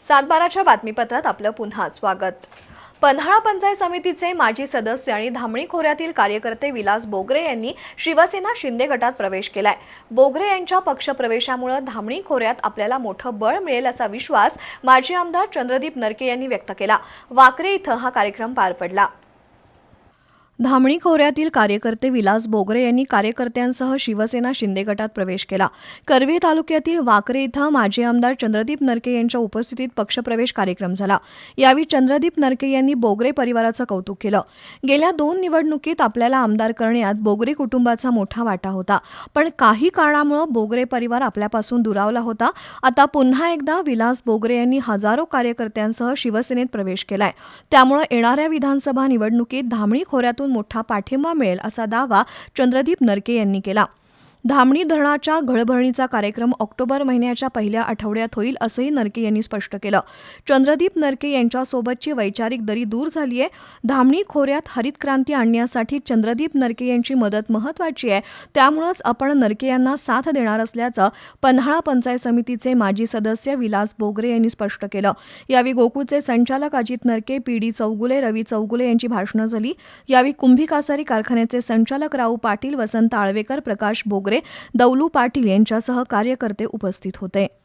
सातबाराच्या बातमीपत्रात आपलं पुन्हा स्वागत. पन्हाळा पंचायत समितीचे माजी सदस्य आणि धामणी खोऱ्यातील कार्यकर्ते विलास बोगरे यांनी शिवसेना शिंदे गटात प्रवेश केलाय. बोगरे यांच्या पक्षप्रवेशामुळे धामणी खोऱ्यात आपल्याला मोठं बळ मिळेल असा विश्वास माजी आमदार चंद्रदीप नरके यांनी व्यक्त केला. वाकरे इथं हा कार्यक्रम पार पडला. धामणी खोऱ्यातील कार्यकर्ते विलास बोगरे यांनी कार्यकर्त्यांसह शिवसेना शिंदे गटात प्रवेश केला. करवे तालुक्यातील वाकरे इथं माजी आमदार चंद्रदीप नरके यांच्या उपस्थितीत पक्षप्रवेश कार्यक्रम झाला. यावेळी चंद्रदीप नरके यांनी बोगरे परिवाराचं कौतुक केलं. गेल्या दोन निवडणुकीत आपल्याला आमदार करण्यात बोगरे कुटुंबाचा मोठा वाटा होता. पण काही कारणामुळं बोगरे परिवार आपल्यापासून दुरावला होता. आता पुन्हा एकदा विलास बोगरे यांनी हजारो कार्यकर्त्यांसह शिवसेनेत प्रवेश केलाय. त्यामुळे येणाऱ्या विधानसभा निवडणुकीत धामणी खोऱ्यातून मोठा पाठिंबा मिळेल असा दावा चंद्रदीप नरके यांनी केला. धामणी धरणाच्या घळभरणीचा कार्यक्रम ऑक्टोबर महिन्याच्या पहिल्या आठवड्यात होईल असंही नरके यांनी स्पष्ट केलं. चंद्रदीप नरके यांच्यासोबतची वैचारिक दरी दूर झाली आहे धामणी खोऱ्यात हरित क्रांती आणण्यासाठी चंद्रदीप नरके यांची मदत महत्वाची आहे. त्यामुळंच आपण नरके यांना साथ देणार असल्याचं पन्हाळा पंचायत समितीचे माजी सदस्य विलास बोगरे यांनी स्पष्ट केलं. यावेळी गोकुळचे संचालक अजित नरके पी डी चौगुले रवी चौगुले यांची भाषणं झाली. यावेळी कुंभी कासारी कारखान्याचे संचालक राऊ पाटील वसंत आळवेकर प्रकाश बोगरे दौलू पाटील यांच्यासह कार्यकर्ते उपस्थित होते.